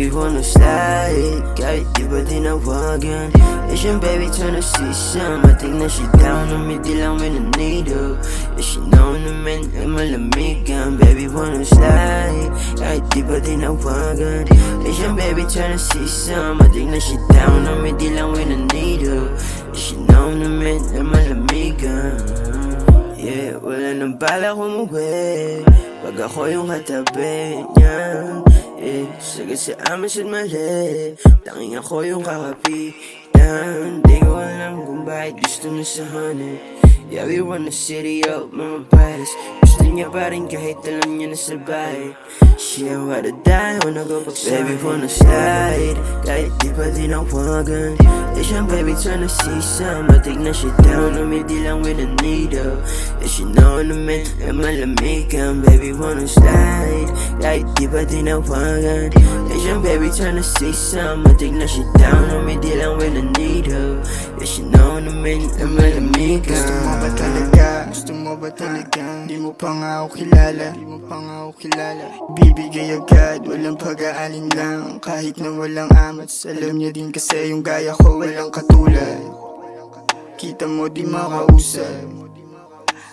Baby wanna slide Kahit di ba tinawagan Asian baby see some. I think that she down on me Di lang a needle. Yeah she know naman ay malamigan Baby wanna slide Kahit di ba tinawagan Asian baby see some. I think that she down on me Di lang a needle. Yeah she know naman ay malamigan Yeah, wala nang balak umuwi Pag ako yung katabi niya Yeah, sagad sa amin siya mali. Tanging ako yung kakapitan Di ko alam kung bakit gusto niya sa honey Yeah, we run the city up, mga pares Gusto niya pa rin kahit alam niya na sa bahay She ain't ride or die, wanna go back Baby, wanna slide. Kahit di pa tinawagan Yeah, siya baby, tryna see some I think na she down on me, di lang with a needle. Yeah, she know naman, ay malamigan Baby, wanna slide. Kahit di pa tinawagan Yeah, siya baby, tryna see some I think na she down on me, di lang with a needle. Yeah, she know naman, ay malamigan Gusto mo ba talaga? Gusto mo ba talaga? Di mo pa nga ako kilala. Di mo pa nga ako kilala. Bibigay agad, walang pag-aalin lang. Kahit na walang amats Alam niya din kasi yung gaya ko walang katulad. Kita mo di makausap.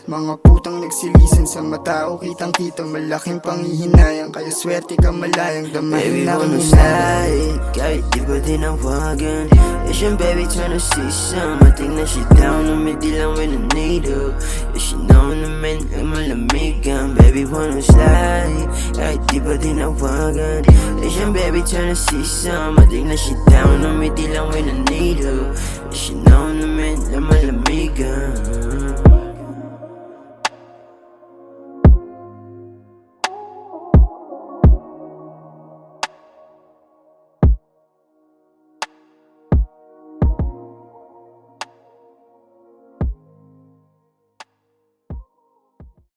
Mga putang nagsilisan sa matao Kitang kita malaking panghihinayang Kaya swerte ka malayang Baby Damahin na wanna kinunay slide. Kahit di ba tinawagan Asian baby tryna see some. I think that she down on me Di lang Yeah know naman ay malamigan Baby wanna slide Kahit di ba tinawagan Asian baby tryna see some. I think that she down Di lang with a needle. Yeah she know naman ay malamigan